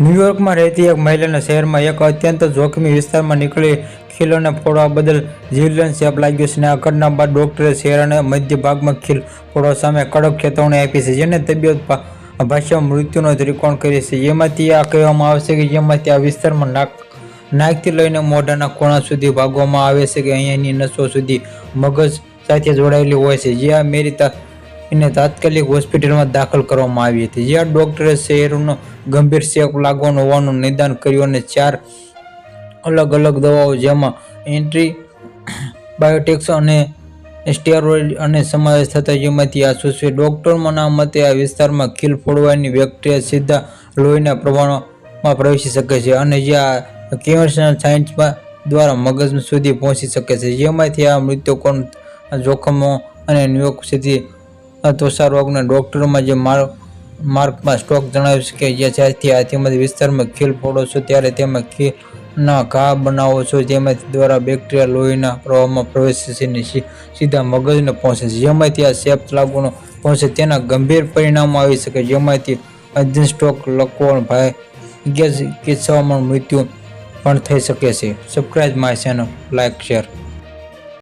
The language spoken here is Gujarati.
ન્યૂયોર્કમાં રહેતી એક મહિલાને શહેરમાં એક અત્યંત જોખમી વિસ્તારમાં નીકળી ખીલોને ફોડવા બદલ જીવલેણ ચેપ લાગ્યો છે અને આ ઘટના બાદ ડોક્ટરે શહેર અને મધ્ય ભાગમાં ખીલ ફોડવા સામે કડક ચેતવણી આપી છે, જેને તબિયત ભા- ભાષામાં મૃત્યુનો ત્રિકોણ કરે છે. જેમાંથી આ કહેવામાં આવે છે કે જેમાંથી આ વિસ્તારમાં નાક, નાકથી લઈને મોઢાના ખૂણા સુધી ભાગવામાં આવે છે કે અહીંયાની નસો સુધી મગજ સાથે જોડાયેલી હોય છે જ્યાં મેરી એને તાત્કાલિક હોસ્પિટલમાં દાખલ કરવામાં આવી હતી. જ્યાં ડોક્ટરે શહેરનો ગંભીર શેક લાગવાનું હોવાનું નિદાન કર્યું અને ચાર અલગ અલગ દવાઓ જેમાં એન્ટ્રી બાયોટેક્સ અને સ્ટેરોઇડ અને સમાવેશ થતા જેમાંથી આ સૂચવે ડોક્ટરોના મતે આ વિસ્તારમાં ખીલ ફોડવાની બેક્ટેરિયા સીધા લોહીના પ્રમાણમાં પ્રવેશી શકે છે અને જે આ કન્વેન્શનલ સાયન્સમાં દ્વારા મગજ સુધી પહોંચી શકે છે. જેમાંથી આ મૃત્યુકોણ જોખમો અને ન્યુયોર્ક સુધી ત્વચા રોગના ડોક્ટરોમાં જે માર્ક માર્કમાં સ્ટોક જણાવ્યું છે કે જે જ્યારથી તેમજ વિસ્તારમાં ખીલ ફોડો છો ત્યારે તેમાં ખીલના ઘા બનાવો છો જેમાંથી દ્વારા બેક્ટેરિયા લોહીના પ્રવાહમાં પ્રવેશે છે અને સીધા મગજને પહોંચે છે. જેમાંથી આ સેપ લાગુનો પહોંચે તેના ગંભીર પરિણામો આવી શકે જેમાંથી અધ્યન સ્ટોક લકવણ ભાઈ કિસ્સાઓમાં મૃત્યુ પણ થઈ શકે છે. Subscribe my channel like share